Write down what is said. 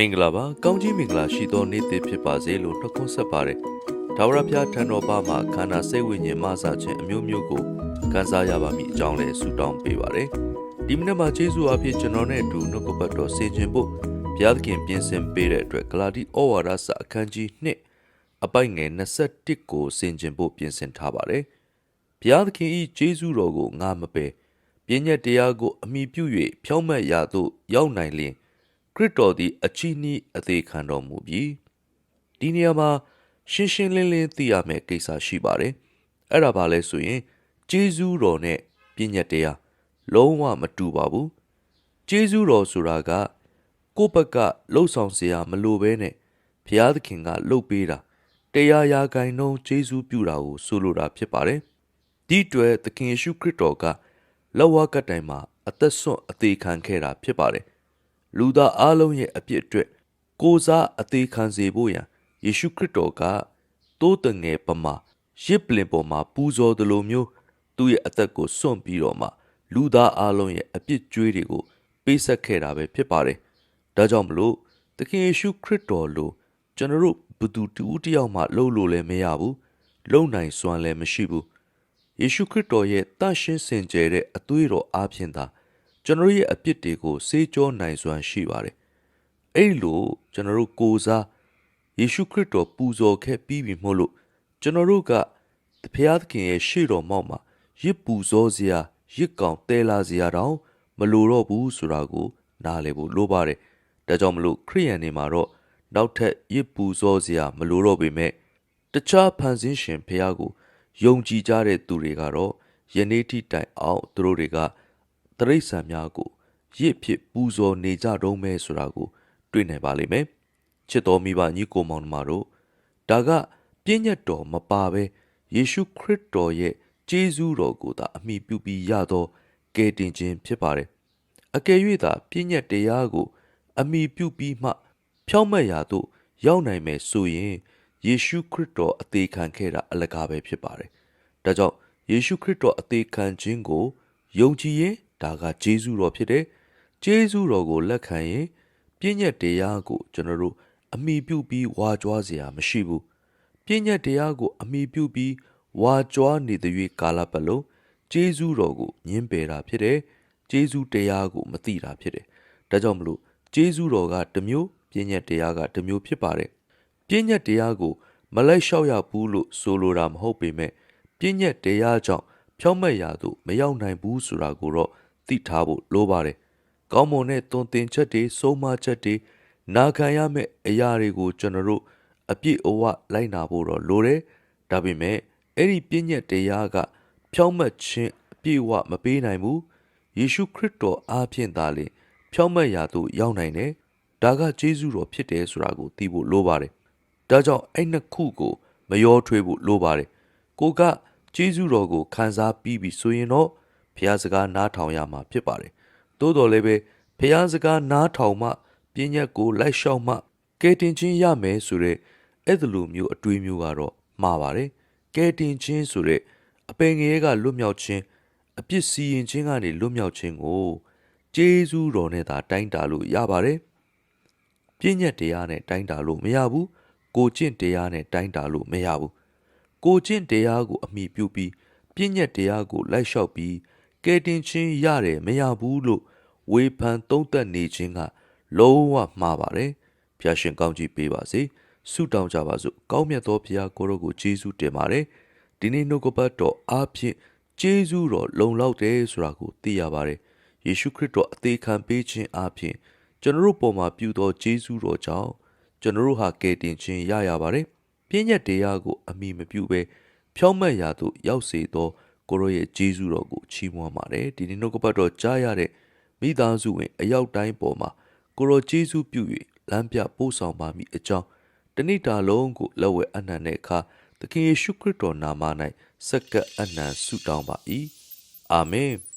မင်္ဂလာပါကောင်းကြီးမင်္ဂလာရှိသောနေ့သစ်ဖြစ်ပါစေလို့နှုတ်ခွန်းဆက်ပါတယ်ဒါဝရဖျားထံတော်ပါမှာခန္ဓာစိတ်ဝိညာဉ်မဆာခြင်းအမျိုးမျိုးကိုခံစားရပါမည်အကြောင်းလည်းဆုတောင်းပေးပါတယ်ဒီမနေ့မှာယေရှုအဖြစ်ကျွန်တော်နဲ့အတူနှုတ်ကပတ်တော်ဆင်ခြင်ဖို့ဘုရားသခင်ပြင်ဆင်ပေးတဲ့အတွက်ဂလာတိဩဝါဒစာအခန်းကြီး2အပိုက်ငယ်21ကိုဆင်ခြင်ဖို့ပြင်ဆင်ထားပါတယ်ဘုရားသခင်ဤယေရှုတော်ကိုငါမပယ်ပြည့်ညက်တရားကိုအမိပြု၍ဖြောင့်မတ်ရာသို့ရောက်နိုင်လျင် ခရစ်တော်သည်အချီးနှီးအသေးခံတော်မူပြီဒီနေရာမှာရှင်းရှင်းလင်းလင်းသိရမယ့်ကိစ္စရှိပါတယ်အဲ့ဒါဘာလဲဆိုရင်ဂျေဇူးတော်နဲ့ပြည့်ညတ်တရားလုံးဝမတူပါဘူးဂျေဇူးတော်ဆိုတာကကိုယ့်ဘက်ကလှုပ်ဆောင်เสียမလိုဘဲနဲ့ဘုရားသခင်ကလှုပ်ပေးတာတရားရာဂိုင်နှုန်းဂျေဇူးပြုတာကိုဆိုလိုတာဖြစ်ပါတယ်ဒီအတွေ့သခင်ယေရှုခရစ်တော်ကလက်ဝါးကပ်တိုင်မှာအသက်ဆွန့်အသေးခံခဲ့တာဖြစ်ပါတယ် လူသားအလုံးရဲ့အပြစ်အတွက်ကိုးစားအသေးခံစေဖို့ရန်ယေရှုခရစ်တော်ကတိုးတငယ်ပမာရစ်ပလင်ပေါ်မှာပူဇော်တယ်လို့မျိုးသူ့ရဲ့အသက်ကိုစွန့်ပြီးတော့မှလူသားအလုံးရဲ့အပြစ်ကြွေးတွေကိုပေးဆက်ခဲ့တာပဲဖြစ်ပါတယ်။ဒါကြောင့်မလို့သခင်ယေရှုခရစ်တော်လိုကျွန်တော်တို့ဘယ်သူတူဦးတစ်ယောက်မှလှုပ်လို့လည်းမရဘူး။လုံနိုင်စွမ်းလည်းမရှိဘူး။ယေရှုခရစ်တော်ရဲ့တန်ရှင်းစင်ကြယ်တဲ့အသွေးတော်အားဖြင့်သာ ကျွန်တော်ရဲ့အပြစ်တွေကိုဆေးကြောနိုင်စွမ်းရှိပါတယ်။အဲ့လိုကျွန်တော်တို့ကိုယ်စားယေရှုခရစ်တော်ပူဇော်ခဲ့ပြီးပြီမို့လို့ကျွန်တော်တို့ကဘုရားသခင်ရဲ့ရှေ့တော်မောက်မှာရစ်ပူဇော်စရာရစ်ကောင်တဲလာစရာတောင်မလိုတော့ဘူးဆိုတာကိုနားလည်ဖို့လိုပါတယ်။ဒါကြောင့်မလို့ခရိယန်တွေမှာတော့နောက်ထပ်ရစ်ပူဇော်စရာမလိုတော့ပေမဲ့တခြားဖန်ဆင်းရှင်ဖះကိုယုံကြည်ကြတဲ့သူတွေကတော့ယနေ့ထိတိုင်အောင်သူတို့တွေက တရိษံများကိုရစ်ဖြစ်ပူဇော်နေကြတော့မဲဆိုတာကို တွေ့နိုင်ပါလိမ့်မယ်ချစ်တော်မိဘညီကိုမောင်နှမတို့ဒါကပြည့်ညတ်တော်မပါဘဲယေရှုခရစ်တော်ရဲ့ကျေးဇူးတော်ကိုသာအမိပြုပြီးရသောကယ်တင်ခြင်းဖြစ်ပါတယ်အကယ်၍သာပြည့်ညတ်တရားကို အမိပြုပြီးမှ ဖြောင့်မတ်ရာသို့ရောက်နိုင်မယ်ဆိုရင်ယေရှုခရစ်တော်အသေးခံခဲ့တာအလကားပဲဖြစ်ပါတယ်။ဒါကြောင့်ယေရှုခရစ်တော်အသေးခံခြင်းကိုယုံကြည်ရင် ဒါကဂျေဇုတော်ဖြစ်တယ်။ဂျေဇုတော်ကိုလက်ခံရင်ပြည့်ညတ်တရားကိုကျွန်တော်တို့အမိပြုပြီးဝါကြွားစရာမရှိဘူး။ပြည့်ညတ်တရားကိုအမိပြုပြီးဝါကြွားနေတဲ့၍ကာလပတ်လုံးဂျေဇုတော်ကိုညှင်းပယ်တာဖြစ်တယ်။ဂျေဇုတရားကိုမသိတာဖြစ်တယ်။ဒါကြောင့်မလို့ဂျေဇုတော်ကတစ်မျိုးပြည့်ညတ်တရားကတစ်မျိုးဖြစ်ပါတယ်။ပြည့်ညတ်တရားကိုမလိုက်လျှောက်ရဘူးလို့ဆိုလိုတာမဟုတ်ပေမဲ့ပြည့်ညတ်တရားကြောင့်ဖြောင့်မတ်ရာသို့မရောက်နိုင်ဘူးဆိုတာကိုတော့ သိထားဖို့လိုပါတယ်။ကောင်းမွန်တဲ့သွန်သင်ချက်တွေစိုးမချက်တွေနာခံရမယ့်အရာတွေကိုကျွန်တော်တို့အပြည့်အဝလိုက်နာဖို့တော့လိုတယ်။ဒါပေမဲ့အဲ့ဒီပြည့်ညတ်တရားကဖြောင့်မတ်ခြင်းအပြည့်အဝမပေးနိုင်ဘူး။ယေရှုခရစ်တော်အားဖြင့်သာလေဖြောင့်မတ်ရာသို့ရောက်နိုင်တယ်။ဒါကကျေးဇူးတော်ဖြစ်တယ်ဆိုတာကိုသိဖို့လိုပါတယ်။ဒါကြောင့်အဲ့နှစ်ခုကိုမရောထွေးဖို့လိုပါတယ်။ကိုကကျေးဇူးတော်ကိုခံစားပြီးပြီဆိုရင်တော့ ဘုရားစကားနားထောင်ရမှာဖြစ်ပါတယ်။သို့တော်လည်းပဲဘုရားစကားနားထောင်မှပြည့်ညတ်ကိုလိုက်လျှောက်မှကဲတင်ခြင်းရမယ်ဆိုတဲ့အဲ့ဒီလိုမျိုးအတွေးမျိုးကတော့မှားပါတယ်။ကဲတင်ခြင်းဆိုတဲ့အပင်ငရဲကလွတ်မြောက်ခြင်းအပြစ်စီရင်ခြင်းကနေလွတ်မြောက်ခြင်းကိုကျေးဇူးတော်နဲ့သာတိုင်းတာလို့ရပါတယ်။ပြည့်ညက်တရားနဲ့တိုင်းတာလို့မရဘူးကိုကျင့်တရားနဲ့တိုင်းတာလို့မရဘူးကိုကျင့်တရားကိုအမိပြုပြီးပြည့်ညက်တရားကိုလိုက်လျှောက်ပြီး ကဲတင်ချင်းရတယ်မရဘူးလို့ဝေဖန်သုံးသပ်နေခြင်းကလုံးဝမှားပါတယ်ဖျာရှင်ကောင်းကြီးပေးပါစေဆုတောင်းကြပါစို့ကောင်းမြတ်သောဘုရားကိုရောကိုယေရှုတင်ပါတယ်ဒီနေ့နှုတ်ကပတ်တော်အားဖြင့်ယေရှုတော်လုံလောက်တယ်ဆိုတာကိုသိရပါတယ်ယေရှုခရစ်တော်အသေးခံပေးခြင်းအားဖြင့်ကျွန်တော်တို့ပေါ်မှာပြုသောဂျေဇုတော်ကြောင့်ကျွန်တော်တို့ဟာကယ်တင်ခြင်းရရပါတယ်။ပြည့်ညတ်တရားကိုအမိမပြုဘဲဖြောင့်မတ်ရာသို့ရောက်စေသော ကိုရောရဲ့ဂျေဇုတော်ကိုချီးမွမ်းပါတယ်။ဒီနေ့နှုတ်ကပတ်တော်ကြားရတဲ့မိသားစုဝင်အယောက်တိုင်းပေါ်မှာကိုရောဂျေဇုပြု၍လမ်းပြပို့ဆောင်ပါမည်အကြောင်းတဏိတာလုံးကိုလက်ဝဲအနံ့တဲ့အခါသခင်ယေရှုခရစ်တော်နာမ၌စက္ကပ်အနံ့ဆုတောင်းပါ၏။အာမင်။